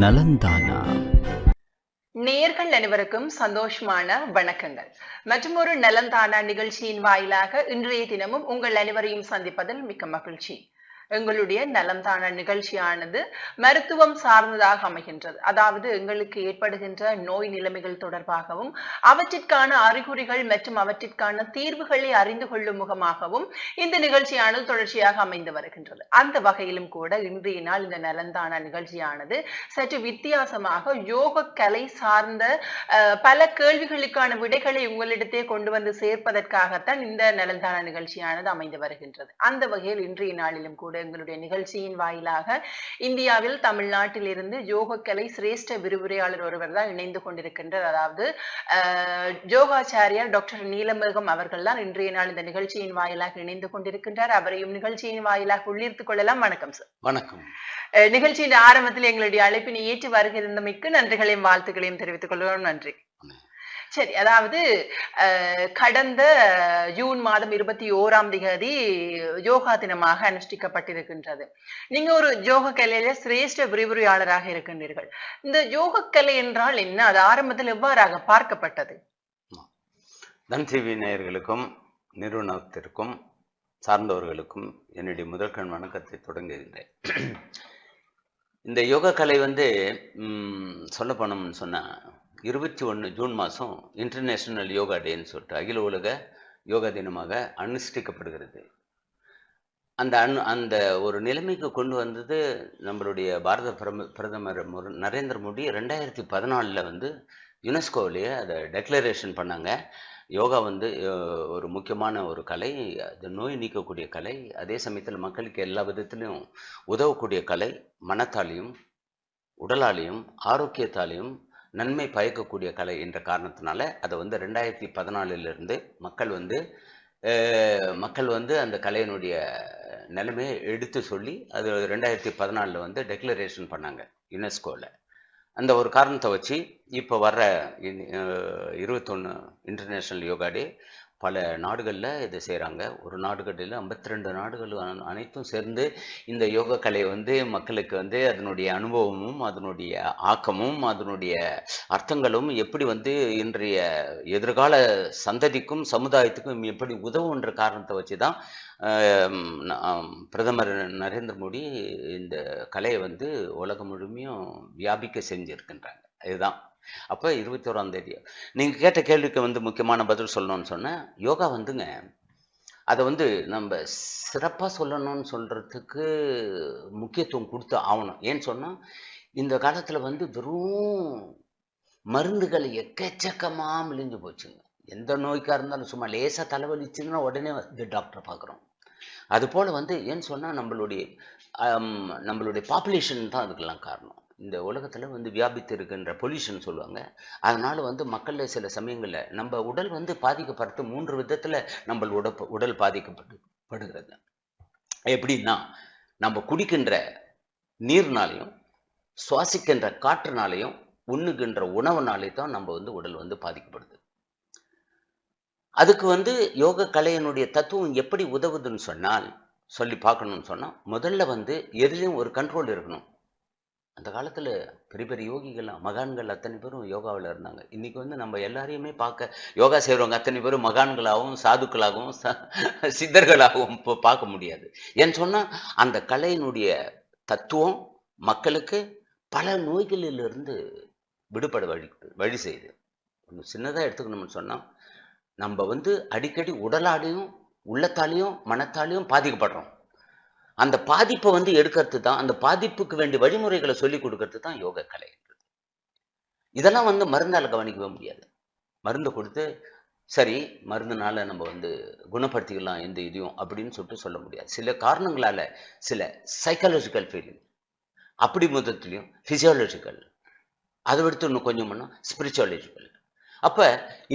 நலந்தானா? நேர்கள் அனைவருக்கும் சந்தோஷமான வணக்கங்கள். மற்றும் ஒரு நலந்தானா நிகழ்ச்சியின் வாயிலாக இன்றைய தினமும் உங்கள் அனைவரையும் சந்திப்பதில் மிக்க மகிழ்ச்சி. எங்களுடைய நலம்தான நிகழ்ச்சியானது மருத்துவம் சார்ந்ததாக அமைகின்றது. அதாவது எங்களுக்கு ஏற்படுகின்ற நோய் நிலைமைகள் தொடர்பாகவும் அவற்றிற்கான அறிகுறிகள் மற்றும் அவற்றிற்கான தீர்வுகளை அறிந்து கொள்ளும் முகமாகவும் இந்த நிகழ்ச்சியானது தொடர்ச்சியாக அமைந்து வருகின்றது. அந்த வகையிலும் கூட இன்றைய நாள் இந்த நலந்தான நிகழ்ச்சியானது சற்று வித்தியாசமாக யோக கலை சார்ந்த பல கேள்விகளுக்கான விடைகளை உங்களிடத்தே கொண்டு வந்து சேர்ப்பதற்காகத்தான் இந்த நலந்தான நிகழ்ச்சியானது அமைந்து வருகின்றது. அந்த வகையில் இன்றைய நாளிலும் கூட எங்களுடைய நிகழ்ச்சியின் வாயிலாக இந்தியாவில் தமிழ்நாட்டில் இருந்து யோகக்கலை சிரேஷ்ட விரிவுரையாளர் ஒருவர் தான் இணைந்து கொண்டிருக்கின்றார். அதாவது யோகாச்சாரியார் டாக்டர் நீலமேகம் அவர்கள் தான் இன்றைய நாள் இந்த நிகழ்ச்சியின் வாயிலாக இணைந்து கொண்டிருக்கின்றார். அவரையும் நிகழ்ச்சியின் வாயிலாக உள்ளிருத்துக் கொள்ளலாம். வணக்கம் சார். வணக்கம். நிகழ்ச்சியின் ஆரம்பத்தில் எங்களுடைய அழைப்பினை ஏற்று வருகிறந்தமைக்கு நன்றிகளையும் வாழ்த்துக்களையும் தெரிவித்துக் கொள்கிறோம். நன்றி. சரி அதாவது கடந்த ஜூன் மாதம் இருபத்தி ஓராம் திகதி யோகா தினமாக அனுஷ்டிக்கப்பட்டிருக்கின்றது. நீங்க ஒரு யோக கலையில சிரேஷ்ட விரிவுரையாளராக இருக்கின்றீர்கள். இந்த யோக கலை என்றால் என்ன? அது ஆரம்பத்தில் எவ்வாறாக பார்க்கப்பட்டது? தன் டிவி நேயர்களுக்கும் நிறுவனத்திற்கும் சார்ந்தவர்களுக்கும் என்னுடைய முதற்கண் வணக்கத்தை தொடங்குகின்றேன். இந்த யோக கலை வந்து சொல்ல போனோம்னு சொன்னால் இருபத்தி ஒன்று ஜூன் மாதம் இன்டர்நேஷ்னல் யோகா டேன்னு சொல்லிட்டு அகில உலக யோகா தினமாக அனுஷ்டிக்கப்படுகிறது. அந்த அன் அந்த ஒரு நிலைமைக்கு கொண்டு வந்தது நம்மளுடைய பாரத பிரம பிரதமர் நரேந்திர மோடி. ரெண்டாயிரத்தி பதினாலில் வந்து யுனெஸ்கோவிலேயே அதை டெக்ளரேஷன் பண்ணாங்க. யோகா வந்து ஒரு முக்கியமான ஒரு கலை அது நோய் நீக்கக்கூடிய கலை அதே சமயத்தில் மக்களுக்கு எல்லா விதத்திலையும் உதவக்கூடிய கலை மனத்தாலையும் உடலாலையும் ஆரோக்கியத்தாலையும் நன்மை பயக்கக்கூடிய கலை என்ற காரணத்தினால அதை வந்து ரெண்டாயிரத்தி பதினாலிலிருந்து மக்கள் வந்து மக்கள் வந்து அந்த கலையினுடைய நிலைமையை எடுத்து சொல்லி அது ரெண்டாயிரத்தி பதினாலில் வந்து டெக்ளரேஷன் பண்ணாங்க யுனெஸ்கோவில் அந்த ஒரு காரணத்தை வச்சு இப்போ வர்ற இருபத்தொன்று இன்டர்நேஷ்னல் யோகா டே பல நாடுகளில் இதை செய்கிறாங்க ஒரு நாடுகளில் ஐம்பத்தி ரெண்டு நாடுகள் அனைத்தும் சேர்ந்து இந்த யோக கலை வந்து மக்களுக்கு வந்து அதனுடைய அனுபவமும் அதனுடைய ஆக்கமும் அதனுடைய அர்த்தங்களும் எப்படி வந்து இன்றைய எதிர்கால சந்ததிக்கும் சமுதாயத்துக்கும் எப்படி உதவுன்ற காரணத்தை வச்சு தான் பிரதமர் நரேந்திர மோடி இந்த கலையை வந்து உலகம் முழுமையும் வியாபிக்க செஞ்சுருக்கின்றாங்க. இதுதான். அப்போ இருபத்தோராம் தேதி. நீங்கள் கேட்ட கேள்விக்கு வந்து முக்கியமான பதில் சொல்லணும்னு சொன்னேன் யோகா வந்துங்க. அதை வந்து நம்ம சிறப்பாக சொல்லணும்னு சொல்கிறதுக்கு முக்கியத்துவம் கொடுத்து ஆகணும். ஏன்னு சொன்னால் இந்த காலத்தில் வந்து வெறும் மருந்துகள் எக்கச்சக்கமாக மிழிஞ்சு போச்சுங்க. எந்த நோய்க்காக இருந்தாலும் சும்மா லேசாக தலைவலிச்சுன்னா உடனே வந்து டாக்டரை பார்க்குறோம். அதுபோல் வந்து ஏன்னு சொன்னால் நம்மளுடைய நம்மளுடைய பாப்புலேஷன் தான் அதுக்கெல்லாம் காரணம். இந்த உலகத்தில் வந்து வியாபித்து இருக்கின்ற பொல்யூஷன் சொல்லுவாங்க. அதனால் வந்து மக்களில் சில சமயங்களில் நம்ம உடல் வந்து பாதிக்கப்படுறது மூன்று விதத்தில் நம்ம உட உடல் பாதிக்கப்பட்டு படுகிறது எப்படின்னா நம்ம குடிக்கின்ற நீர்னாலையும் சுவாசிக்கின்ற காற்றுனாலையும் உண்ணுகின்ற உணவுனாலே தான் நம்ம வந்து உடல் வந்து பாதிக்கப்படுது. அதுக்கு வந்து யோக கலையினுடைய தத்துவம் எப்படி உதவுதுன்னு சொன்னால் சொல்லி பார்க்கணும்னு சொன்னால் முதல்ல வந்து எதுலேயும் ஒரு கண்ட்ரோல் இருக்கணும். அந்த காலத்தில் பெரிய பெரிய யோகிகள்லாம் மகான்கள் அத்தனை பேரும் யோகாவில் இருந்தாங்க. இன்றைக்கி வந்து நம்ம எல்லாரையுமே பார்க்க யோகா செய்கிறவங்க அத்தனை பேரும் மகான்களாகவும் சாதுக்களாகவும் சித்தர்களாகவும் இப்போ பார்க்க முடியாது. ஏன்னு சொன்னால் அந்த கலையினுடைய தத்துவம் மக்களுக்கு பல நோய்களிலிருந்து விடுபட வழி வழி செய்யுது. ஒன்று சின்னதாக எடுத்துக்கணும்னு சொன்னால் நம்ம வந்து அடிக்கடி உடலாலையும் உள்ளத்தாலையும் மனத்தாலையும் பாதிக்கப்படுறோம். அந்த பாதிப்பை வந்து எடுக்கிறது தான் அந்த பாதிப்புக்கு வேண்டிய வழிமுறைகளை சொல்லி கொடுக்கறது தான் யோக கலை இதெல்லாம் வந்து மருந்தால் கவனிக்கவே முடியாது. மருந்து கொடுத்து சரி மருந்துனால நம்ம வந்து குணப்படுத்திக்கலாம் எந்த இதையும் அப்படின்னு சொல்லிட்டு சொல்ல முடியாது. சில காரணங்களால சில சைக்காலஜிக்கல் ஃபீலிங் அப்படி முதத்துலையும் ஃபிசியாலஜிக்கல் அதை விடுத்து இன்னும் கொஞ்சம் பண்ணால் ஸ்பிரிச்சுவாலஜிக்கல் அப்போ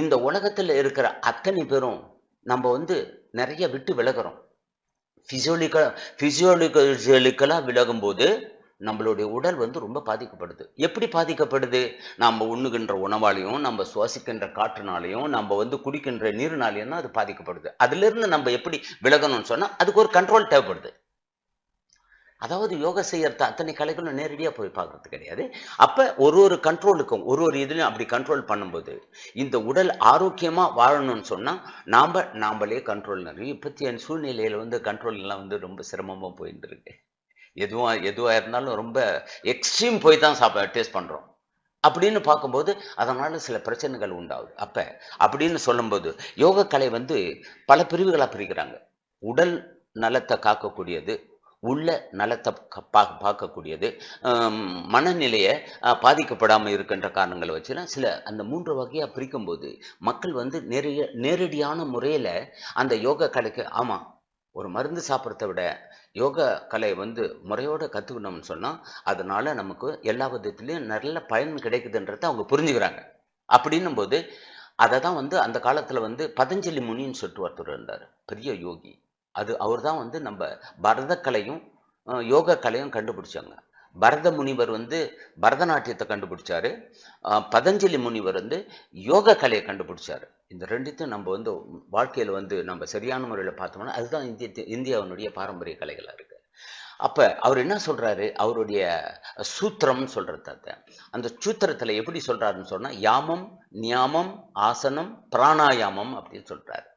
இந்த உலகத்தில் இருக்கிற அத்தனை பேரும் நம்ம வந்து நிறைய விட்டு விலகுறோம். ஃபிசியோலிக்கலா ஃபிசியோலிக்கலாக விலகும்போது நம்மளுடைய உடல் வந்து ரொம்ப பாதிக்கப்படுது. எப்படி பாதிக்கப்படுது? நம்ம உண்ணுகின்ற உணவாலையும் நம்ம சுவாசிக்கின்ற காற்றுனாலையும் நம்ம வந்து குடிக்கின்ற நீர்னாலையும் தான் அது பாதிக்கப்படுது. அதுலேருந்து நம்ம எப்படி விலகணும்னு சொன்னால் அதுக்கு ஒரு கண்ட்ரோல் தேவைப்படுது. அதாவது யோகா செய்யறது அத்தனை கலைகளும் நேரடியாக போய் பார்க்கறது கிடையாது. அப்போ ஒரு ஒரு கண்ட்ரோலுக்கும் ஒரு ஒரு இதுலையும் அப்படி கண்ட்ரோல் பண்ணும்போது இந்த உடல் ஆரோக்கியமாக வாழணும்னு சொன்னால் நாம் நாம்பளே கண்ட்ரோல் நிறைய இப்பத்திய சூழ்நிலையில் வந்து கண்ட்ரோல் எல்லாம் வந்து ரொம்ப சிரமமாக போயிட்டு இருக்கு. எதுவாக எதுவாக இருந்தாலும் ரொம்ப எக்ஸ்ட்ரீம் போய் தான் சாப்ப டேஸ்ட் பண்ணுறோம் அப்படின்னு பார்க்கும்போது அதனால் சில பிரச்சனைகள் உண்டாகுது. அப்போ அப்படின்னு சொல்லும்போது யோகக்கலை கலை வந்து பல பிரிவுகளாக பிரிக்கிறாங்க. உடல் நலத்தை காக்கக்கூடியது உள்ள நலத்தை க- பா- பார்க்கக்கூடியது. மனநிலையை பாதிக்கப்படாமல் இருக்கின்ற காரணங்களை வச்சுலாம் சில அந்த மூன்று வகையாக பிரிக்கும்போது மக்கள் வந்து நிறைய நேரடியான முறையில் அந்த யோகா கலைக்கு ஆமாம் ஒரு மருந்து சாப்பிட்றத விட யோகா கலை வந்து முறையோடு கற்றுக்கணும்னு சொன்னால் அதனால் நமக்கு எல்லா விதத்துலேயும் நல்ல பயன் கிடைக்குதுன்றதை அவங்க புரிஞ்சுக்கிறாங்க. அப்படின்னும் போது அதை தான் வந்து அந்த காலத்தில் வந்து பதஞ்சலி முனின்னு சொல்லிட்டு ஒருத்தர் இருந்தார் பெரிய யோகி. அது அவர் தான் வந்து நம்ம பரதக்கலையும் யோக கலையும் கண்டுபிடிச்சாங்க. பரத முனிவர் வந்து பரதநாட்டியத்தை கண்டுபிடிச்சாரு. பதஞ்சலி முனிவர் வந்து யோக கலையை கண்டுபிடிச்சாரு. இந்த ரெண்டுத்தையும் நம்ம வந்து வாழ்க்கையில் வந்து நம்ம சரியான முறையில் பார்த்தோம்னா அதுதான் இந்திய இந்தியாவினுடைய பாரம்பரிய கலைகளாக இருக்குது அப்போ அவர் என்ன சொல்கிறாரு அவருடைய சூத்திரம்னு சொல்கிறத அந்த சூத்திரத்தில் எப்படி சொல்கிறாருன்னு சொன்னால் யாமம் நியாமம் ஆசனம் பிராணாயாமம் அப்படின்னு சொல்கிறாரு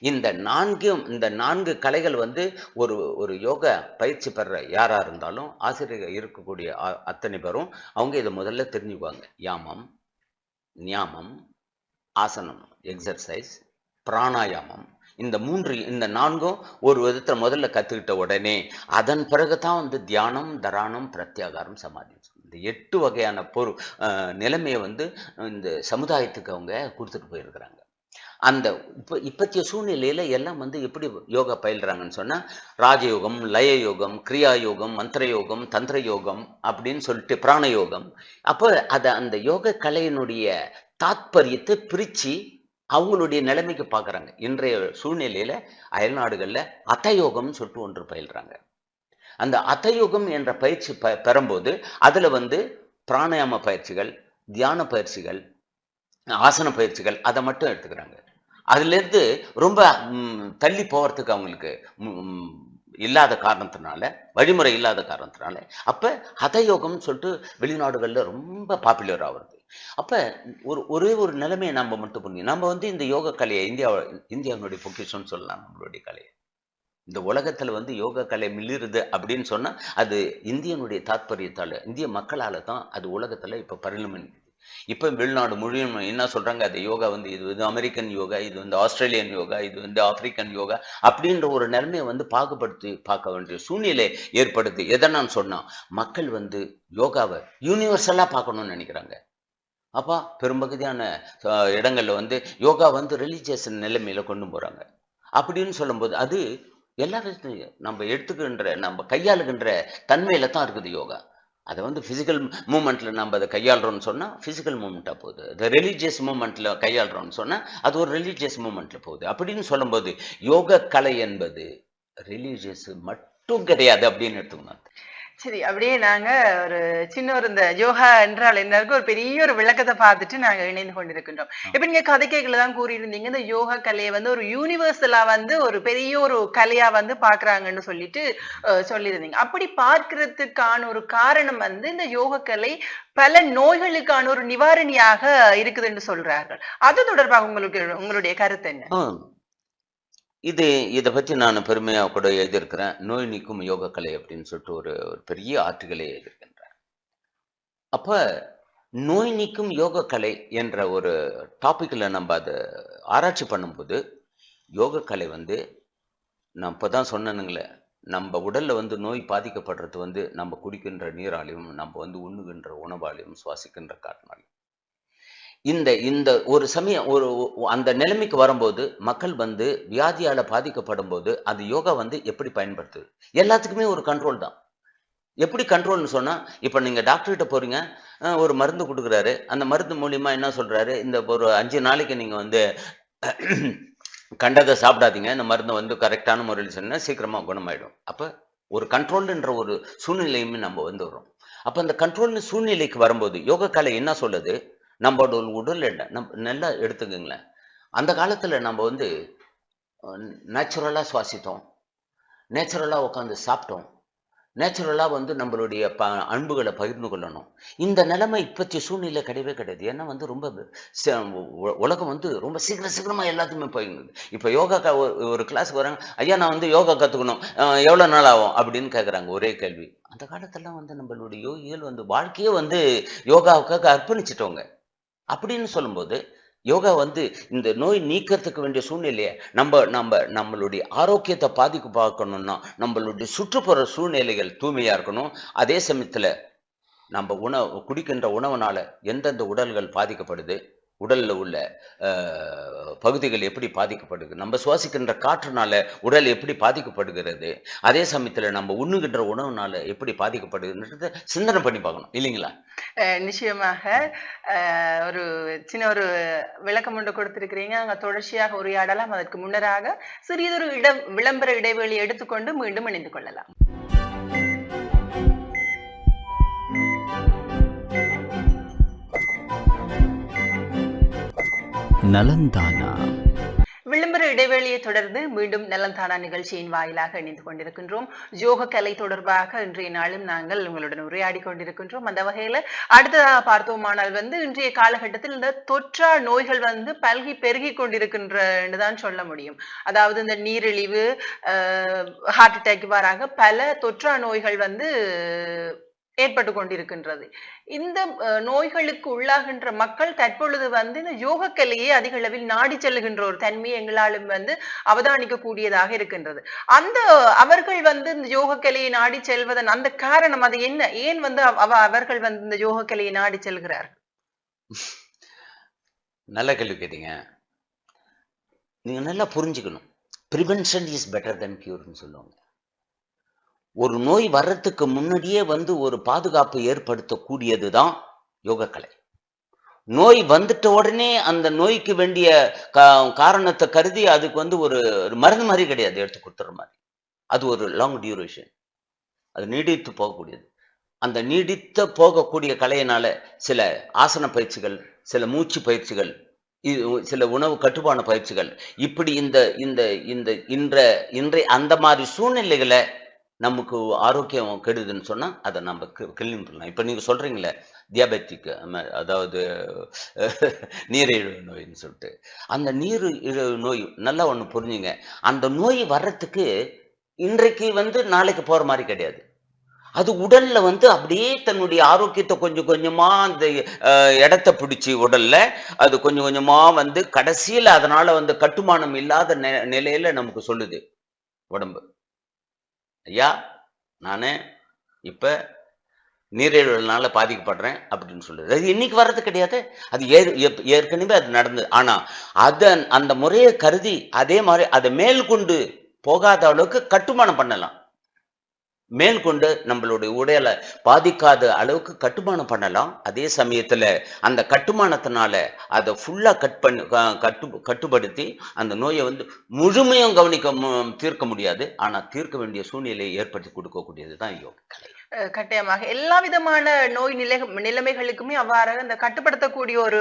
இந்த நான்கும் இந்த நான்கு கலைகள் வந்து ஒரு ஒரு யோக பயிற்சி பெற யாராக இருந்தாலும் ஆசிரியர் இருக்கக்கூடிய அ- அத்தனை பேரும் அவங்க இதை முதல்ல தெரிஞ்சுக்குவாங்க. யாமம் நியாமம் ஆசனம் எக்ஸர்சைஸ் பிராணாயாமம். இந்த மூன்று இந்த நான்கும் ஒரு விதத்தில் முதல்ல கற்றுக்கிட்ட உடனே அதன் பிறகு தான் வந்து தியானம் தரானம் பிரத்யாகாரம் சமாதி. இந்த எட்டு வகையான பொரு நிலைமையை வந்து இந்த சமுதாயத்துக்கு அவங்க கொடுத்துட்டு போயிருக்கிறாங்க. அந்த இப்போ இப்பத்திய சூழ்நிலையில் எல்லாம் வந்து எப்படி யோகா பயில்றாங்கன்னு சொன்னால் ராஜயோகம் லய யோகம் கிரியா யோகம் மந்திர யோகம் தந்திர யோகம் அப்படின்னு சொல்லிட்டு பிராண யோகம் அப்போ அதை அந்த யோக கலையினுடைய தாத்பரியத்தை பிரித்து அவங்களுடைய நிலைமைக்கு பார்க்குறாங்க இன்றைய சூழ்நிலையில் அயல்நாடுகளில் அத்தயோகம்னு சொல்லிட்டு ஒன்று பயில்றாங்க. அந்த அத்தயோகம் என்ற பயிற்சி ப பெறும்போது அதில் வந்து பிராணாயாம பயிற்சிகள் தியான பயிற்சிகள் ஆசன பயிற்சிகள் அதை மட்டும் எடுத்துக்கிறாங்க. அதுலேருந்து ரொம்ப தள்ளி போகிறதுக்கு அவங்களுக்கு இல்லாத காரணத்தினால வழிமுறை இல்லாத காரணத்தினால அப்போ ஹதயோகம்னு சொல்லிட்டு வெளிநாடுகளில் ரொம்ப பாப்புலர் ஆகுறது. அப்போ ஒரு ஒரே ஒரு நிலைமையை நம்ம மட்டும் பண்ணி நம்ம வந்து இந்த யோக கலையை இந்தியா இந்தியாவினுடைய பொக்கிஷம்னு சொல்லலாம் நம்மளுடைய கலையை. இந்த உலகத்தில் வந்து யோக கலை மிளிருது அப்படின்னு சொன்னால் அது இந்தியனுடைய தாத்பரியத்தால் இந்திய மக்களால் தான் அது உலகத்தில் இப்போ பரிணமன் இப்ப வெளிநாடு முழுவதும் என்ன சொல்றாங்க? அது யோகா வந்து இது வந்து அமெரிக்கன் யோகா இது வந்து ஆஸ்திரேலியன் யோகா இது வந்து ஆப்பிரிக்கன் யோகா அப்படின்ற ஒரு நிலைமையை வந்து பாகுபடுத்தி பார்க்க வேண்டிய சூழ்நிலை ஏற்படுது. எதை நான் சொன்னா மக்கள் வந்து யோகாவை யூனிவர்சலாக பார்க்கணும்னு நினைக்கிறாங்க. அப்பா பெரும்பகுதியான இடங்களில் இடங்கள்ல வந்து யோகா வந்து ரிலீஜியஸ் நிலைமையில கொண்டு போறாங்க. அப்படின்னு சொல்லும்போது அது எல்லா நம்ம எடுத்துக்கின்ற நம்ம கையாளுகின்ற தன்மையில தான் இருக்குது யோகா. அதை வந்து ஃபிசிக்கல் மூமெண்ட்ல நம்ம அதை கையாளுறோம்னு சொன்னால் ஃபிசிக்கல் மூமெண்ட்டாக போகுது. அது ரிலீஜியஸ் மூமெண்ட்ல கையாளுறோம்னு சொன்னால் அது ஒரு ரிலீஜியஸ் மூமெண்ட்ல போகுது. அப்படின்னு சொல்லும்போது யோக கலை என்பது ரிலீஜியஸ் மட்டும் கிடையாது அப்படின்னு எடுத்துக்கணும். சரி அப்படியே நாங்க ஒரு சின்ன ஒரு இந்த யோகா என்றால் என்னருக்கு ஒரு பெரிய ஒரு விளக்கத்தை பார்த்துட்டு நாங்க இணைந்து கொண்டிருக்கின்றோம். இப்ப நீங்க கதை கேட்கல தான் கூறியிருந்தீங்க. இந்த யோகா கலையை வந்து ஒரு யூனிவர்சலா வந்து ஒரு பெரிய ஒரு கலையா வந்து பாக்குறாங்கன்னு சொல்லிட்டு சொல்லியிருந்தீங்க. அப்படி பார்க்கிறதுக்கான ஒரு காரணம் வந்து இந்த யோக கலை பல நோய்களுக்கான ஒரு நிவாரணியாக இருக்குதுன்னு சொல்றார்கள். அது தொடர்பாக உங்களுக்கு உங்களுடைய கருத்து என்ன. இது இதை பற்றி நான் பெருமையாக கூட எழுதியிருக்கிறேன். நோய் நீக்கும் யோக கலை அப்படின்னு சொல்லிட்டு ஒரு ஒரு பெரிய ஆர்டிகளை எழுதியிருக்கின்றேன் அப்போ நோய் நீக்கும் யோக கலை என்ற ஒரு டாப்பிக்கில் நம்ம அதை ஆராய்ச்சி பண்ணும்போது யோக கலை வந்து நான் இப்போ தான் சொன்னனுங்களே நம்ம உடலில் வந்து நோய் பாதிக்கப்படுறது வந்து நம்ம குடிக்கின்ற நீராலையும் நம்ம வந்து உண்ணுகின்ற உணவாலையும் சுவாசிக்கின்ற காற்றினாலையும் இந்த இந்த ஒரு சமயம் ஒரு அந்த நிலைமைக்கு வரும்போது மக்கள் வந்து வியாதியால் பாதிக்கப்படும் போது அது யோகா வந்து எப்படி பயன்படுத்துது? எல்லாத்துக்குமே ஒரு கண்ட்ரோல் தான். எப்படி கண்ட்ரோல்னு சொன்னால் இப்போ நீங்கள் டாக்டர்கிட்ட போகிறீங்க ஒரு மருந்து கொடுக்குறாரு. அந்த மருந்து மூலிமா என்ன சொல்கிறாரு இந்த ஒரு அஞ்சு நாளைக்கு நீங்கள் வந்து கண்டதை சாப்பிடாதீங்க. இந்த மருந்தை வந்து கரெக்டான முறையில் சொன்னால் சீக்கிரமாக குணமாயிடும். அப்போ ஒரு கண்ட்ரோல்ன்ற ஒரு சூழ்நிலையுமே நம்ம வந்து வரும் அந்த கண்ட்ரோல்னு சூழ்நிலைக்கு வரும்போது யோக கலை என்ன சொல்லுது? நம்மளோட உடல் என்ன நம் நல்லா எடுத்துக்கோங்களேன். அந்த காலத்தில் நம்ம வந்து நேச்சுரலாக சுவாசித்தோம். நேச்சுரலாக உட்காந்து சாப்பிட்டோம். நேச்சுரலாக வந்து நம்மளுடைய ப அன்புகளை பகிர்ந்து கொள்ளணும். இந்த நிலைமை இப்போத்தி சூழ்நிலை கிடையவே கிடையாது. ஏன்னா வந்து ரொம்ப ச- உ- உலகம் வந்து ரொம்ப சீக்கிரம் சீக்கிரமாக எல்லாத்தையுமே போயிடுது இப்போ யோகா க- ஒரு- ஒரு கிளாஸுக்கு வராங்க ஐயா நான் வந்து யோகா கற்றுக்கணும் எவ்வளோ நாள் ஆகும்? அப்படின்னு கேட்குறாங்க ஒரே கேள்வி. அந்த காலத்தெல்லாம் வந்து நம்மளுடைய யோகிகள் வந்து வாழ்க்கையே வந்து யோகாவுக்காக அர்ப்பணிச்சிட்டவங்க. அப்படின்னு சொல்லும்போது யோகா வந்து இந்த நோய் நீக்கிறதுக்கு வேண்டிய சூழ்நிலையை நம்ம நம்ம நம்மளுடைய ஆரோக்கியத்தை பாதிக்கு பார்க்கணும்னா நம்மளுடைய சுற்றுப்புற சூழ்நிலைகள் தூய்மையாக இருக்கணும். அதே சமயத்தில் நம்ம உணவு குடிக்கின்ற உணவுனால எந்தெந்த உடல்கள் பாதிக்கப்படுது? உடலில் உள்ள பகுதிகள் எப்படி பாதிக்கப்படுது நம்ம சுவாசிக்கின்ற காற்றுனால உடல் எப்படி பாதிக்கப்படுகிறது? அதே சமயத்தில் நம்ம உண்ணுகின்ற உணவுனால எப்படி பாதிக்கப்படுதுன்றத சிந்தனை பண்ணி பார்க்கணும். இல்லைங்களா? நிச்சயமாக. ஒரு சின்ன ஒரு விளக்கம் ஒன்று கொடுத்திருக்கிறீங்க. அங்கே தொடர்ச்சியாக உரையாடலாம். அதற்கு முன்னராக சிறியதொரு இட விளம்பர இடைவெளி எடுத்துக்கொண்டு மீண்டும் இணைந்து கொள்ளலாம். நலந்தானா? விளம்பர இடைவெளியை தொடர்ந்து மீண்டும் நலந்தானா நிகழ்ச்சியின் வாயிலாக இணைந்து கொண்டிருக்கின்றோம். யோக கலை தொடர்பாக இன்றைய நாளும் நாங்கள் உங்களுடன் உரையாடி கொண்டிருக்கின்றோம். அந்த வகையில அடுத்ததாக பார்த்தோமானால் வந்து இன்றைய காலகட்டத்தில் இந்த தொற்றா நோய்கள் வந்து பல்கி பெருகி கொண்டிருக்கின்றன்னு தான் சொல்ல முடியும். அதாவது இந்த நீரிழிவு ஹார்ட் அட்டாக் இவ்வாறாக பல தொற்றா நோய்கள் வந்து ஏற்பட்டு கொண்டிருக்கின்றது. இந்த நோய்களுக்கு உள்ளாகின்ற மக்கள் தற்பொழுது வந்து இந்த யோக கலையை அதிக அளவில் நாடி செல்லுகின்ற ஒரு தன்மை எங்களாலும் வந்து அவதானிக்க கூடியதாக இருக்கின்றது. அந்த அவர்கள் வந்து இந்த யோக கலையை நாடி செல்வதன் அந்த காரணம் அது என்ன? ஏன் வந்து அவ- அவ அவர்கள் வந்து இந்த யோக கலையை நாடி செல்கிறார் நல்ல கேள்வி கேட்டீங்க. நீங்க நல்லா புரிஞ்சுக்கணும். ப்ரிவென்ஷன் இஸ் பெட்டர் தென் கியூர்னு சொல்லுவாங்க. ஒரு நோய் வர்றதுக்கு முன்னாடியே வந்து ஒரு பாதுகாப்பு ஏற்படுத்தக்கூடியது தான் யோகக்கலை. நோய் வந்துட்ட உடனே அந்த நோய்க்கு வேண்டிய க காரணத்தை கருதி அதுக்கு வந்து ஒரு மருந்து மாதிரி கிடையாது எடுத்து கொடுத்துற மாதிரி. அது ஒரு லாங் டியூரேஷன் அது நீடித்து போகக்கூடியது. அந்த நீடித்த போகக்கூடிய கலையினால சில ஆசன பயிற்சிகள் சில மூச்சு பயிற்சிகள் சில உணவு கட்டுப்பான பயிற்சிகள் இப்படி இந்த இந்த இந்த இன்ற இன்றைய அந்த மாதிரி சூழ்நிலைகளை நமக்கு ஆரோக்கியம் கெடுதுன்னு சொன்னால் அதை நம்ம கிளீன் பண்ணலாம் இப்போ நீங்கள் சொல்கிறீங்களே டியாபெட்டிக் அதாவது நீரிழிவு நோயின்னு சொல்லிட்டு. அந்த நீரிழிவு நோய் நல்லா ஒன்று புரிஞ்சுங்க. அந்த நோய் வர்றதுக்கு இன்றைக்கு வந்து நாளைக்கு போகிற மாதிரி கிடையாது. அது உடல்ல வந்து அப்படியே தன்னுடைய ஆரோக்கியத்தை கொஞ்சம் கொஞ்சமா அந்த இடத்த பிடிச்சி உடல்ல அது கொஞ்சம் கொஞ்சமா வந்து கடைசியில் அதனால வந்து கட்டுமானம் இல்லாத நி- நிலையில நமக்கு சொல்லுது உடம்பு. ஐயா நான் இப்போ நீரிழிவுனால பாதிக்கப்படுறேன் அப்படின்னு சொல்லுது. அது இன்னைக்கு வர்றது கிடையாது. அது ஏ ஏற்கனவே அது நடந்தது. ஆனால் அதன் அந்த முறையை கருதி அதே மாதிரி அதை மேல் கொண்டு போகாத அளவுக்கு கட்டுமானம் பண்ணலாம். மேல்கொண்டு நம்மளுடைய உடலை பாதிக்காத அளவுக்கு கட்டுமானம் பண்ணலாம். அதே சமயத்துல அந்த கட்டுமானத்தினால அதை ஃபுல்லா கட் பண்ணி கட்டு கட்டுப்படுத்தி அந்த நோயை வந்து முழுமையும் கவனிக்க தீர்க்க முடியாது. ஆனா தீர்க்க வேண்டிய சூழ்நிலையை ஏற்படுத்தி கொடுக்கக்கூடியது தான் யோக. கலை அஹ் கட்டாயமாக. எல்லா விதமான நோய் நிலை நிலைமைகளுக்குமே அவ்வாறாக இந்த கட்டுப்படுத்தக்கூடிய ஒரு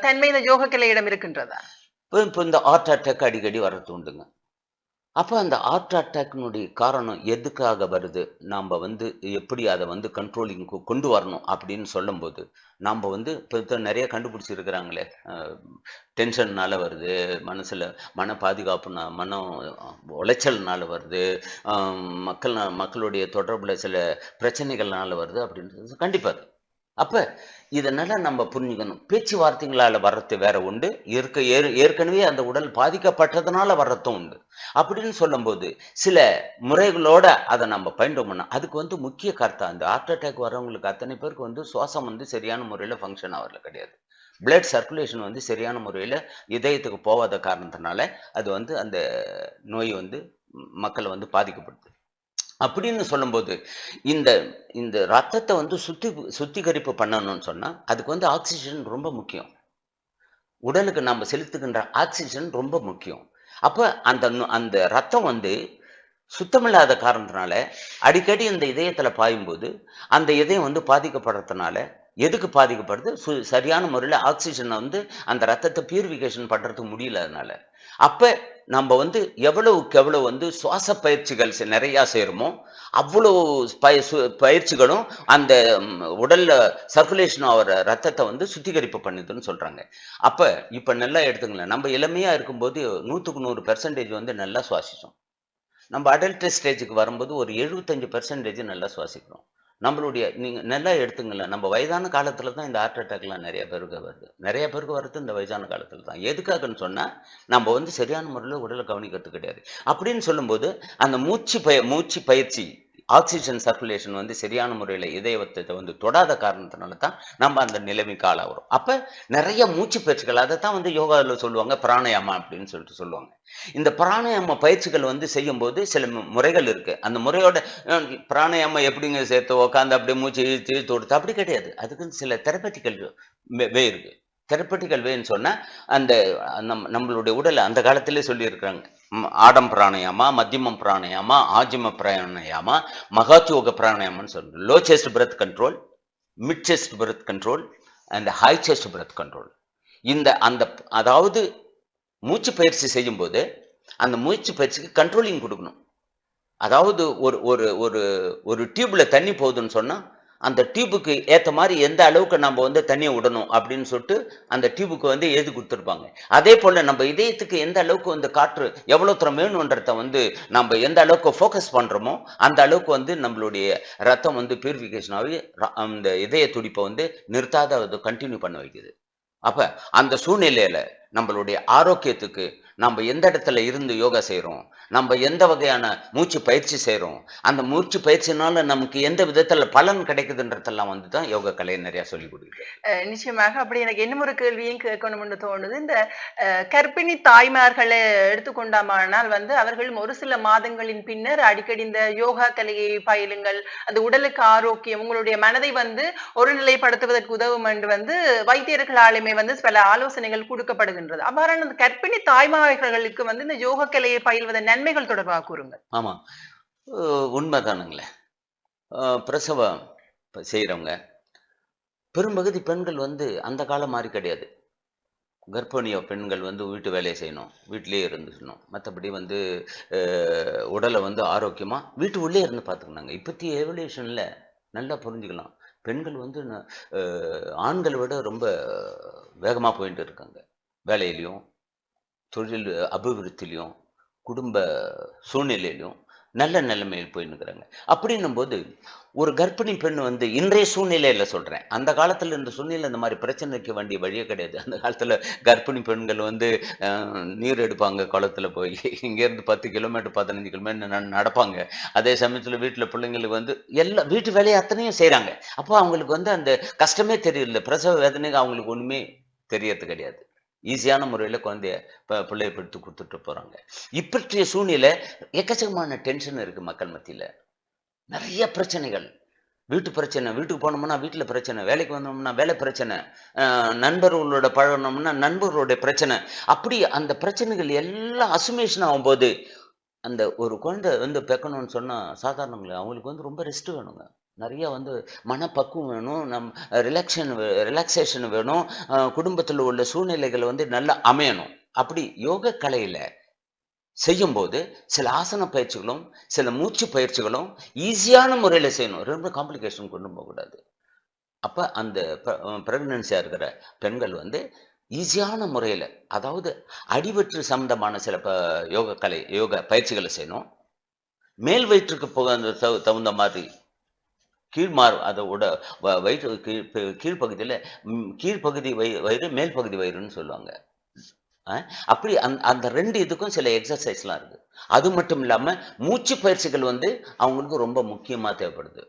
தன்மை இந்த யோக கலையிடம் இருக்கின்றதா? இப்போ இந்த ஹார்ட் அட்டாக் அடிக்கடி வரது உண்டுங்க. அப்போ அந்த ஹார்ட் அட்டாக்னுடைய காரணம் எதுக்காக வருது? நாம் வந்து எப்படி அதை வந்து கண்ட்ரோலிங்க்கு கொண்டு வரணும் அப்படின்னு சொல்லும்போது நாம் வந்து இப்போ நிறைய கண்டுபிடிச்சிருக்கிறாங்களே. டென்ஷன்னால வருது மனசில் மன பாதுகாப்புனா மனம் உளைச்சல்னால வருது மக்கள் மக்களுடைய தொடர்பில் சில பிரச்சனைகள்னால வருது அப்படின்றது கண்டிப்பாக அப்போ இதனால் நம்ம புரிஞ்சுக்கணும். பேச்சுவார்த்தைகளால வர்றது வேற உண்டு. ஏற்க ஏற்- ஏற்கனவே அந்த உடல் பாதிக்கப்பட்டதுனால வர்றதும் உண்டு. அப்படின்னு சொல்லும்போது சில முறைகளோட அதை நம்ம பயன்படுத்தணும் அதுக்கு வந்து முக்கிய கருத்தா? அந்த ஹார்ட் அட்டாக் வரவங்களுக்கு அத்தனை பேருக்கு வந்து சுவாசம் வந்து சரியான முறையில் ஃபங்க்ஷன் ஆகல கிடையாது. பிளட் சர்க்குலேஷன் வந்து சரியான முறையில் இதயத்துக்கு போகாத காரணத்தினால அது வந்து அந்த நோய் வந்து மக்களை வந்து பாதிக்கப்படுது. அப்படின்னு சொல்லும்போது இந்த இந்த ரத்தத்தை வந்து சுத்தி சுத்திகரிப்பு பண்ணணும்னு சொன்னால் அதுக்கு வந்து ஆக்சிஜன் ரொம்ப முக்கியம். உடலுக்கு நம்ம செலுத்துகின்ற ஆக்சிஜன் ரொம்ப முக்கியம். அப்போ அந்த அந்த ரத்தம் வந்து சுத்தமில்லாத காரணத்தினால அடிக்கடி இந்த இதயத்தில் பாயும்போது அந்த இதயம் வந்து பாதிக்கப்படுறதுனால எதுக்கு பாதிக்கப்படுது? சு- சரியான முறையில் ஆக்சிஜனை வந்து அந்த ரத்தத்தை பியூரிஃபிகேஷன் பண்ணுறதுக்கு முடியல அதனால். அப்போ நம்ம வந்து எவ்வளவுக்கு எவ்வளவு வந்து சுவாச பயிற்சிகள் நிறையா நிறைய அவ்வளோ பய- சு- பயிற்சிகளும் அந்த உடலில் சர்க்குலேஷன் ஆகிற ரத்தத்தை வந்து சுத்திகரிப்பு பண்ணுதுன்னு சொல்கிறாங்க அப்போ இப்போ நல்லா எடுத்துங்களேன். நம்ம இளமையாக இருக்கும்போது நூற்றுக்கு நூறு பெர்சன்டேஜ் வந்து நல்லா சுவாசிச்சோம். நம்ம அடல்ட் ஸ்டேஜுக்கு வரும்போது ஒரு எழுபத்தஞ்சு பெர்சன்டேஜ் நல்லா சுவாசிக்கிறோம். நம்மளுடைய நீங்கள் நல்லா எடுத்துங்களேன். நம்ம வயதான காலத்தில் தான் இந்த ஹார்ட் அட்டாக்லாம் நிறைய பேருக்கு வருது. நிறைய பேருக்கு வருது இந்த வயதான காலத்தில் தான். எதுக்காகன்னு சொன்னால் நம்ம வந்து சரியான முறையில் உடலை கவனிக்கிறது கிடையாது. அப்படின்னு சொல்லும்போது அந்த மூச்சு பய மூச்சு பயிற்சி ஆக்சிஜன் சர்க்குலேஷன் வந்து சரியான முறையில் இதயத்தை வந்து தொடாத காரணத்தினால தான் நம்ம அந்த நிலைமைக்கு ஆளாகிறோம் அப்போ நிறைய மூச்சு பயிற்சிகள் அதை தான் வந்து யோகாவில் சொல்லுவாங்க பிராணாயாமா அப்படின்னு சொல்லிட்டு சொல்லுவாங்க. இந்த பிராணாயாம பயிற்சிகள் வந்து செய்யும்போது சில முறைகள் இருக்குது அந்த முறையோட பிராணாயாமம் எப்படிங்க சேர்த்து உட்காந்து அப்படியே மூச்சு இழுத்து இழுத்து கொடுத்து? அப்படி கிடையாது. அதுக்கு சில தெரப்பட்டிக்கல் வே இருக்குது தெரப்பட்டிக்கல் வேன்னு சொன்னால் அந்த நம் நம்மளுடைய உடலை அந்த காலத்திலே சொல்லியிருக்கிறாங்க. ஆடம் பிராணாயாமா மத்தியமம் பிராணாயாமா ஆஜிம பிராணாயாமா மகாத்யோக பிராணாயாமம்னு சொல்றோம் low chest breath control mid chest breath control and high chest breath control இந்த அந்த அதாவது மூச்சு பயிற்சி செய்யும்போது அந்த மூச்சு பயிற்சிக்கு கண்ட்ரோலிங் கொடுக்கணும். அதாவது ஒரு ஒரு ஒரு ஒரு டியூப்ல தண்ணி போகுதுன்னு சொன்னால் அந்த டியூபுக்கு ஏற்ற மாதிரி எந்த அளவுக்கு நம்ம வந்து தண்ணியை விடணும் அப்படின்னு சொல்லிட்டு அந்த டியூபுக்கு வந்து எழுதி கொடுத்துருப்பாங்க. அதே போல் நம்ம இதயத்துக்கு எந்த அளவுக்கு வந்து காற்று எவ்வளோ தூரம் வேணுன்றத வந்து நம்ம எந்த அளவுக்கு ஃபோக்கஸ் பண்ணுறோமோ அந்த அளவுக்கு வந்து நம்மளுடைய ரத்தம் வந்து பியூரிஃபிகேஷனாகவே ர- அந்த இதய துடிப்பை வந்து நிறுத்தாத அது கண்டினியூ பண்ண வைக்குது. அப்போ அந்த சூழ்நிலையில் நம்மளுடைய ஆரோக்கியத்துக்கு நம்ம எந்த இடத்துல இருந்து யோகா செய்கிறோம் நம்ம எந்த வகையான மூச்சு பயிற்சி செய்கிறோம் அந்த மூச்சு பயிற்சினால நமக்கு எந்த விதத்தில் பலன் கிடைக்குதுன்றதெல்லாம் வந்து தான் யோகா கலையை நிறைய சொல்லி கொடுக்குது நிச்சயமாக. அப்படி எனக்கு இன்னும் ஒரு கேள்வியும் கேட்கணும்னு தோணுது. இந்த கர்ப்பிணி தாய்மார்களை எடுத்துக்கொண்டாமானால் வந்து அவர்களும் ஒரு சில மாதங்களின் பின்னர் அடிக்கடி இந்த யோகா கலையை பயிலுங்கள். அந்த உடலுக்கு ஆரோக்கியம் உங்களுடைய மனதை வந்து ஒருநிலைப்படுத்துவதற்கு உதவும் என்று வந்து வைத்தியர்களாலுமே வந்து பல ஆலோசனைகள் கொடுக்கப்படுகின்றது. அவ்வாறான அந்த கர்ப்பிணி தாய்மார்களுக்கு வந்து இந்த யோகா கலையை பயில்வதன் நன்மைகள் தொடர்பாக கூறுங்க ஆமா. உண்மைதானுங்களே. பிரசவம் செய்கிறவங்க பெரும்பகுதி பெண்கள் வந்து அந்த காலம் மாதிரி கிடையாது. கர்ப்பிணியோ பெண்கள் வந்து வீட்டு வேலையை செய்யணும் வீட்டிலேயே இருந்துக்கணும். மற்றபடி வந்து உடலை வந்து ஆரோக்கியமாக வீட்டு உள்ளே இருந்து பார்த்துக்கினாங்க இப்போத்திய எவல்யூஷனில் நல்லா புரிஞ்சுக்கலாம். பெண்கள் வந்து ஆண்களை விட ரொம்ப வேகமாக போயிட்டு இருக்காங்க. வேலையிலையும் தொழில் அபிவிருத்திலையும் குடும்ப சூழ்நிலையிலும் நல்ல நிலைமையில் போய் அப்படின்னும் போது ஒரு கர்ப்பிணி பெண் வந்து இன்றைய சூழ்நிலையில சொல்றேன். அந்த காலத்துல இந்த சூழ்நிலை இந்த மாதிரி பிரச்சனைக்கு வேண்டிய வழியே கிடையாது. அந்த காலத்துல கர்ப்பிணி பெண்கள் வந்து நீர் எடுப்பாங்க குளத்துல போய். இங்கேருந்து பத்து கிலோமீட்டர் பதினஞ்சு கிலோமீட்டர் நடப்பாங்க. அதே சமயத்துல வீட்டுல பிள்ளைங்களுக்கு வந்து எல்லா வீட்டு வேலையை அத்தனையும் செய்கிறாங்க அப்போ அவங்களுக்கு வந்து அந்த கஷ்டமே தெரியல. பிரசவ வேதனைக்கு அவங்களுக்கு ஒண்ணுமே தெரியறது கிடையாது. ஈஸியான முறையில் குழந்தைய ப- பிள்ளைய பெற்று கொடுத்துட்டு போகிறாங்க இப்பற்றிய சூழ்நிலை எக்கச்சக்கமான டென்ஷன் இருக்குது மக்கள் மத்தியில். நிறைய பிரச்சனைகள். வீட்டு பிரச்சனை வீட்டுக்கு போனோம்னா வீட்டில் பிரச்சனை வேலைக்கு வந்தோம்னா வேலை பிரச்சனை நண்பர்களோட பழகணும்னா நண்பர்களுடைய பிரச்சனை. அப்படி அந்த பிரச்சனைகள் எல்லாம் அசுமேஷன் ஆகும்போது அந்த ஒரு குழந்தை வந்து பெக்கணும்னு சொன்னால் சாதாரணங்களே அவங்களுக்கு வந்து ரொம்ப ரெஸ்ட் வேணுங்க. நிறைய வந்து மனப்பக்குவம் வேணும் நம் ரிலாக்ஷன் ரிலாக்ஸேஷன் வேணும். குடும்பத்தில் உள்ள சூழ்நிலைகள் வந்து நல்லா அமையணும். அப்படி யோக கலையில் செய்யும்போது சில ஆசன பயிற்சிகளும் சில மூச்சு பயிற்சிகளும் ஈஸியான முறையில் செய்யணும். ரொம்ப காம்ப்ளிகேஷன் கொண்டு போகக்கூடாது. அப்போ அந்த ப்ரெக்னன்சியாக இருக்கிற பெண்கள் வந்து ஈஸியான முறையில் அதாவது அடிவற்று சம்பந்தமான சில ப யோக கலை யோக பயிற்சிகளை செய்யணும். மேல் வயிற்றுக்கு போக அந்த தகு- தகுந்த மாதிரி கீழ்மார் அதோட வ- வயிற்று கீழ் கீழ்ப்பகுதியில் கீழ்ப்பகுதி வயிறு வயிறு மேல் பகுதி வயிறுன்னு சொல்லுவாங்க. அப்படி அந்த அந்த ரெண்டு இதுக்கும் சில எக்ஸசைஸ்லாம் இருக்கு. அது மட்டும் இல்லாமல் மூச்சு பயிற்சிகள் வந்து அவங்களுக்கு ரொம்ப முக்கியமாக தேவைப்படுது.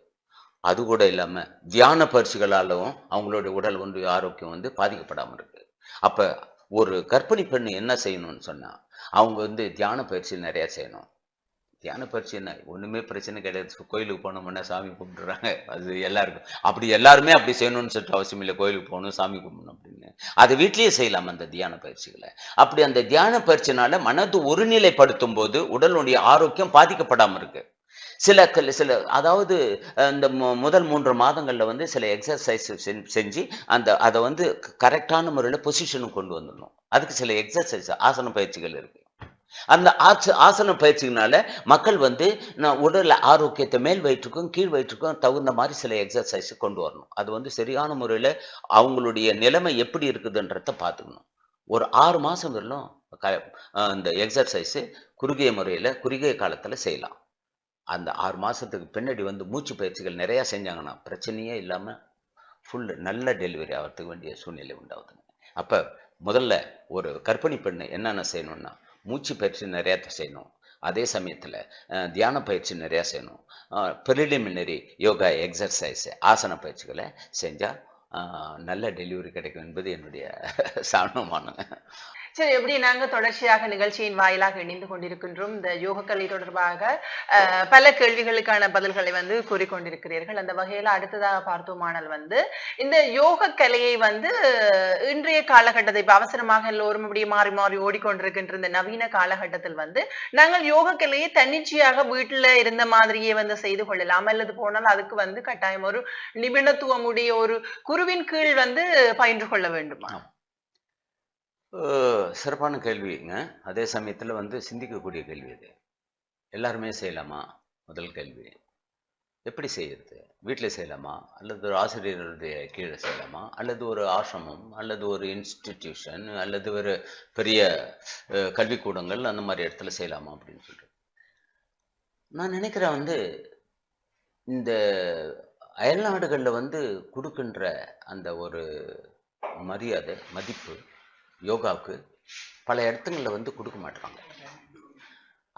அது கூட இல்லாமல் தியான பயிற்சிகளாலும் அவங்களுடைய உடல் வந்து ஆரோக்கியம் வந்து பாதிக்கப்படாமல் இருக்கு. அப்போ ஒரு கர்ப்பிணி பெண் என்ன செய்யணும்னு சொன்னால் அவங்க வந்து தியான பயிற்சி நிறையா செய்யணும். தியான பயிற்சி என்ன? ஒன்றுமே பிரச்சனை கிடையாது. கோயிலுக்கு போனோம்னா சாமி கும்பிட்றாங்க அது எல்லாருக்கும். அப்படி எல்லாருமே அப்படி செய்யணும்னு சொல்லிட்டு அவசியம் இல்லை. கோயிலுக்கு போகணும் சாமி கும்பிடணும் அப்படின்னு. அது வீட்லேயே செய்யலாம் அந்த தியான பயிற்சிகளை அப்படி அந்த தியான பயிற்சினால மனது ஒருநிலைப்படுத்தும் போது உடலுடைய ஆரோக்கியம் பாதிக்கப்படாமல் இருக்கு. சில கல்- சில அதாவது இந்த மு- முதல் மூன்று மாதங்களில் வந்து சில எக்ஸசைஸ் செஞ்சு அந்த அதை வந்து கரெக்டான முறையில் பொசிஷனுக்கு கொண்டு வந்துடணும். அதுக்கு சில எக்ஸசைஸ் ஆசன பயிற்சிகள் இருக்குது அந்த ஆச ஆசன பயிற்சினால மக்கள் வந்து நான் உடல் ஆரோக்கியத்தை மேல் வயிற்றுக்கும் கீழ் வயிற்றுக்கும் தகுந்த மாதிரி சில எக்ஸசைஸ் கொண்டு வரணும். அது வந்து சரியான முறையில் அவங்களுடைய நிலைமை எப்படி இருக்குதுன்றத பார்த்துக்கணும். ஒரு ஆறு மாதம் வரலும் க இந்த எக்ஸசைஸு குறுகிய முறையில் குறுகிய காலத்தில் செய்யலாம். அந்த ஆறு மாதத்துக்கு பின்னாடி வந்து மூச்சு பயிற்சிகள் நிறையா செஞ்சாங்கன்னா பிரச்சனையே இல்லாமல் ஃபுல் நல்ல டெலிவரி ஆகிறதுக்கு வேண்டிய சூழ்நிலை உண்டாகுதுங்க. அப்போ முதல்ல ஒரு கர்ப்பிணி பெண்ணு என்னென்ன செய்யணும்னா மூச்சு பயிற்சி நிறையா செய்யணும். அதே சமயத்தில் தியான பயிற்சி நிறையா செய்யணும். ப்ரிலிமினரி யோகா எக்ஸசைஸ் ஆசன பயிற்சிகளை செஞ்சால் நல்ல டெலிவரி கிடைக்கும் என்பது என்னுடைய சாணமான சரி எப்படி நாங்க தொடர்ச்சியாக நிகழ்ச்சியின் வாயிலாக இணைந்து கொண்டிருக்கின்றோம்? இந்த யோகக்கலை தொடர்பாக பல கேள்விகளுக்கான பதில்களை வந்து கூறிக்கொண்டிருக்கிறீர்கள். அந்த வகையில அடுத்ததாக பார்த்தோமானால் வந்து இந்த யோக கலையை வந்து இன்றைய காலகட்டத்தை இப்ப அவசரமாக எல்லோரும் இப்படி மாறி மாறி ஓடிக்கொண்டிருக்கின்ற இந்த நவீன காலகட்டத்தில் வந்து நாங்கள் யோக கலையை தன்னிச்சையாக வீட்டுல இருந்த மாதிரியே வந்து செய்து கொள்ளலாம். அல்லது போனால் அதுக்கு வந்து கட்டாயம் ஒரு நிபுணத்துவம் உடைய ஒரு குருவின் கீழ் வந்து பயின்று கொள்ள வேண்டுமா? சிறப்பான கேள்விங்க. அதே சமயத்தில் வந்து சிந்திக்கக்கூடிய கேள்வி அது. எல்லாருமே செய்யலாமா? முதல் கேள்வி. எப்படி செய்யறது? வீட்டில் செய்யலாமா? அல்லது ஒரு ஆசிரியருடைய கீழே செய்யலாமா? அல்லது ஒரு ஆசிரமம்? அல்லது ஒரு இன்ஸ்டிடியூஷன் அல்லது ஒரு பெரிய கல்விக்கூடங்கள் அந்த மாதிரி இடத்துல செய்யலாமா அப்படின்னு சொல்லிட்டு நான் நினைக்கிறேன் வந்து இந்த அயல்நாடுகளில் வந்து கொடுக்கின்ற அந்த ஒரு மரியாதை மதிப்பு யோகாவுக்கு பல இடத்துங்களில் வந்து கொடுக்க மாட்டாங்க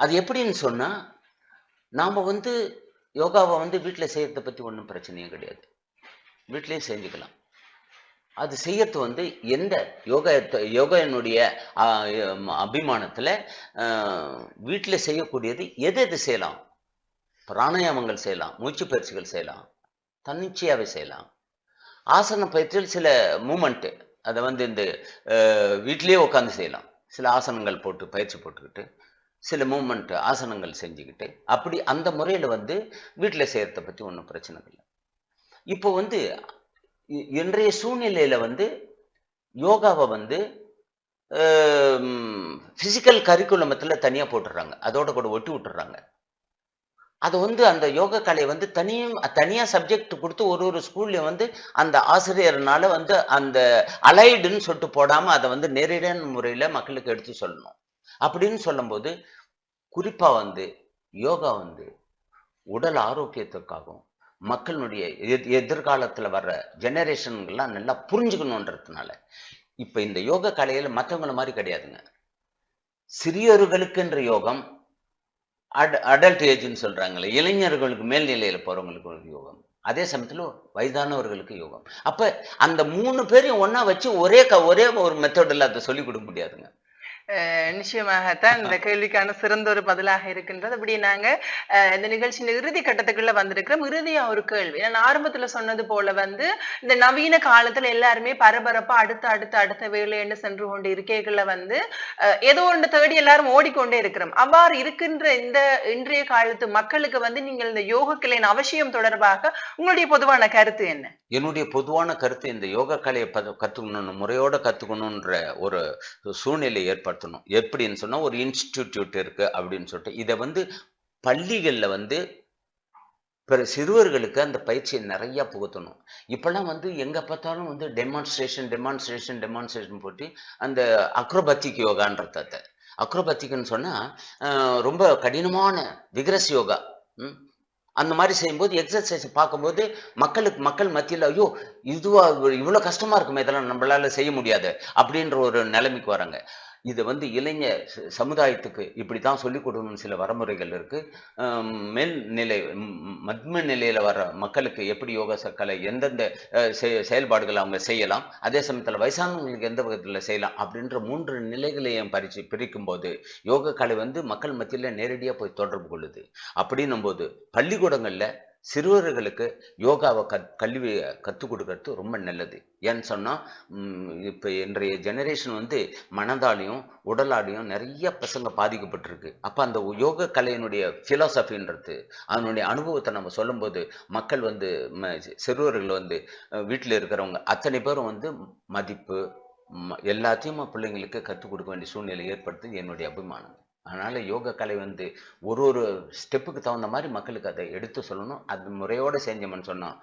அது எப்படின்னு சொன்னால் நாம் வந்து யோகாவை வந்து வீட்டில் செய்கிறத பற்றி ஒன்றும் பிரச்சனையே கிடையாது. வீட்லேயும் செஞ்சுக்கலாம். அது செய்யறது வந்து எந்த யோகா யோகனுடைய அபிமானத்தில் வீட்டில் செய்யக்கூடியது எது எது செய்யலாம்? பிராணாயாமங்கள் செய்யலாம் மூச்சு பயிற்சிகள் செய்யலாம் தன்னிச்சையாகவே செய்யலாம். ஆசன பயிற்சியில் சில மூமெண்ட்டு அதை வந்து இந்த வீட்டிலேயே உட்காந்து செய்யலாம். சில ஆசனங்கள் போட்டு பயிற்சி போட்டுக்கிட்டு சில மூமெண்ட் ஆசனங்கள் செஞ்சுக்கிட்டு அப்படி அந்த முறையில் வந்து வீட்டில் செய்கிறத பற்றி ஒன்றும் பிரச்சனை இல்லை. இப்போ வந்து இ- இன்றைய சூழ்நிலையில் வந்து யோகாவை வந்து ஃபிசிக்கல் கரிக்குலமத்தில் தனியாக போட்டுடுறாங்க. அதோட கூட ஒட்டி விட்டுறாங்க அது வந்து அந்த யோக கலை வந்து தனியும் தனியாக சப்ஜெக்ட் கொடுத்து ஒரு ஒரு ஸ்கூல்லையும் வந்து அந்த ஆசிரியர்னால வந்து அந்த அலைடுன்னு சொல்லிட்டு போடாமல் அதை வந்து நேரடியான முறையில் மக்களுக்கு எடுத்து சொல்லணும். அப்படின்னு சொல்லும்போது குறிப்பாக வந்து யோகா வந்து உடல் ஆரோக்கியத்துக்காகவும் மக்களுடைய எதிர்காலத்தில் வர்ற ஜெனரேஷன்கள்லாம் நல்லா புரிஞ்சுக்கணுன்றதுனால இப்போ இந்த யோக கலையில் மற்றவங்கள மாதிரி கிடையாதுங்க. சிறியோர்களுக்குன்ற யோகம் அட் அடல்ட் ஏஜ்னு சொல்கிறாங்களே இளைஞர்களுக்கு மேல்நிலையில் போகிறவங்களுக்கு ஒரு யோகம். அதே சமயத்தில் வயதானவர்களுக்கு யோகம். அப்போ அந்த மூணு பேரையும் ஒன்றா வச்சு ஒரே க ஒரே ஒரு மெத்தடில் அதை சொல்லிக் கொடுக்க முடியாதுங்க. நிச்சயமாகத்தான் இந்த கேள்விக்கான சிறந்த ஒரு பதிலாக இருக்கின்றது. அப்படி நாங்க இந்த நிகழ்ச்சியின் இறுதி கட்டத்துக்குள்ள வந்திருக்கிறோம். இறுதியா ஒரு கேள்வி. நான் ஆரம்பத்துல சொன்னது போல வந்து இந்த நவீன காலத்துல எல்லாருமே பரபரப்பா அடுத்த அடுத்த அடுத்த வேலைன்னு சென்று கொண்டு இருக்கைகள்ல வந்து ஏதோ ஒன்று தேடி எல்லாரும் ஓடிக்கொண்டே இருக்கிறோம். அவ்வாறு இருக்கின்ற இந்த இன்றைய காலத்து மக்களுக்கு வந்து நீங்கள் இந்த யோக கலையின் அவசியம் தொடர்பாக உங்களுடைய பொதுவான கருத்து என்ன? என்னுடைய பொதுவான கருத்து இந்த யோக கலையை ப முறையோட கற்றுக்கணுன்ற ஒரு சூழ்நிலை பயன்படுத்தணும் எப்படின்னு சொன்னால் ஒரு இன்ஸ்டிடியூட் இருக்கு அப்படின்னு சொல்லிட்டு. இதை வந்து பள்ளிகளில் வந்து பிற சிறுவர்களுக்கு அந்த பயிற்சியை நிறையா புகுத்தணும். இப்போல்லாம் வந்து எங்கே பார்த்தாலும் வந்து டெமான்ஸ்ட்ரேஷன் டெமான்ஸ்ட்ரேஷன் டெமான்ஸ்ட்ரேஷன் போட்டு அந்த அக்ரோபத்திக் யோகான்றத அக்ரோபத்திக்னு சொன்னால் ரொம்ப கடினமான விக்ரஸ் யோகா அந்த மாதிரி செய்யும்போது எக்ஸசைஸ் பார்க்கும்போது மக்களுக்கு மக்கள் மத்தியில் ஐயோ இதுவா இவ்வளோ கஷ்டமா இருக்குமே இதெல்லாம் நம்மளால செய்ய முடியாது. அப்படின்ற ஒரு நிலைமைக்கு வராங்க. இது வந்து இளைஞர் சமுதாயத்துக்கு இப்படி தான் சொல்லிக் கொடுக்கணும்னு சில வரமுறைகள் இருக்குது மேல்நிலை மத்ம நிலையில் வர மக்களுக்கு எப்படி யோகா கலை எந்தெந்த செயல்பாடுகள் அவங்க செய்யலாம் அதே சமயத்தில் வயசானவங்களுக்கு எந்த விதத்தில் செய்யலாம் அப்படின்ற மூன்று நிலைகளையும் பறிச்சு பிரிக்கும் போது யோக கலை வந்து மக்கள் மத்தியில் நேரடியாக போய் தொடர்பு கொள்ளுது. அப்படின்னும் போது பள்ளிக்கூடங்களில் சிறுவர்களுக்கு யோகாவை கத் கல்வி கற்றுக் கொடுக்கறது ரொம்ப நல்லது. ஏன்னு சொன்னால் இப்போ இன்றைய ஜெனரேஷன் வந்து மனதாலையும் உடலாலையும் நிறைய பசங்க பாதிக்கப்பட்டிருக்கு. அப்போ அந்த யோக கலையினுடைய ஃபிலாசபின்றது அதனுடைய அனுபவத்தை நம்ம சொல்லும்போது மக்கள் வந்து ம- சிறுவர்கள் வந்து வீட்டில் இருக்கிறவங்க அத்தனை பேரும் வந்து மதிப்பு எல்லாத்தையும் பிள்ளைங்களுக்கு கற்றுக் கொடுக்க வேண்டிய சூழ்நிலை ஏற்படுத்துது என்னுடைய அபிமானம். அதனால் யோக கலை வந்து ஒரு ஒரு ஸ்டெப்புக்கு தகுந்த மாதிரி மக்களுக்கு அதை எடுத்து சொல்லணும். அது முறையோடு செஞ்சோம்னு சொன்னால்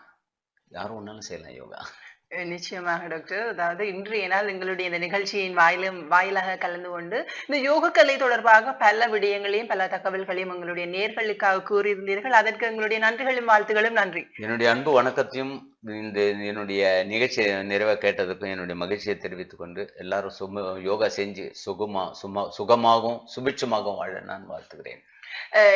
யாரும் ஒன்றாலும் செய்யலாம் யோகா. நிச்சயமாக டாக்டர் அதாவது இன்றைய நாள் எங்களுடைய இந்த நிகழ்ச்சியின் வாயிலும் வாயிலாக கலந்து கொண்டு இந்த யோக கலை தொடர்பாக பல விடயங்களையும் பல தகவல்களையும் எங்களுடைய நேர்களுக்காக கூறியிருந்தீர்கள். அதற்கு எங்களுடைய நன்றிகளும் வாழ்த்துகளும் நன்றி. என்னுடைய அன்பு வணக்கத்தையும் இந்த என்னுடைய நிகழ்ச்சியை நிறைவ கேட்டதுக்கும் என்னுடைய மகிழ்ச்சியை தெரிவித்துக் கொண்டு எல்லாரும் சும யோகா செஞ்சு சுகமா சும சுகமாகவும் சுபிட்சமாகவும் வாழ நான் வாழ்த்துகிறேன்.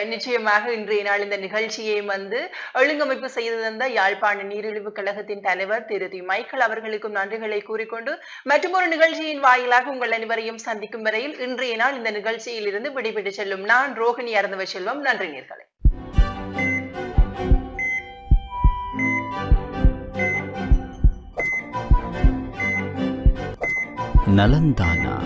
நிச்சயமாக இன்றைய நாள் இந்த நிகழ்ச்சியை வந்து ஒழுங்கமைப்பு செய்து தந்த யாழ்ப்பாண நீரிழிவு கழகத்தின் தலைவர் திரு. தி. மைக்கேல் அவர்களுக்கும் நன்றிகளை கூறிக்கொண்டு மற்றொரு நிகழ்ச்சியின் வாயிலாக உங்கள் அனைவரையும் சந்திக்கும் வரையில் இன்றைய நாள் இந்த நிகழ்ச்சியில் இருந்து விடைபெற்று செல்லும். நான் ரோகிணி அறந்தவ செல்வம். நன்றி நேர்களை. நலந்தானா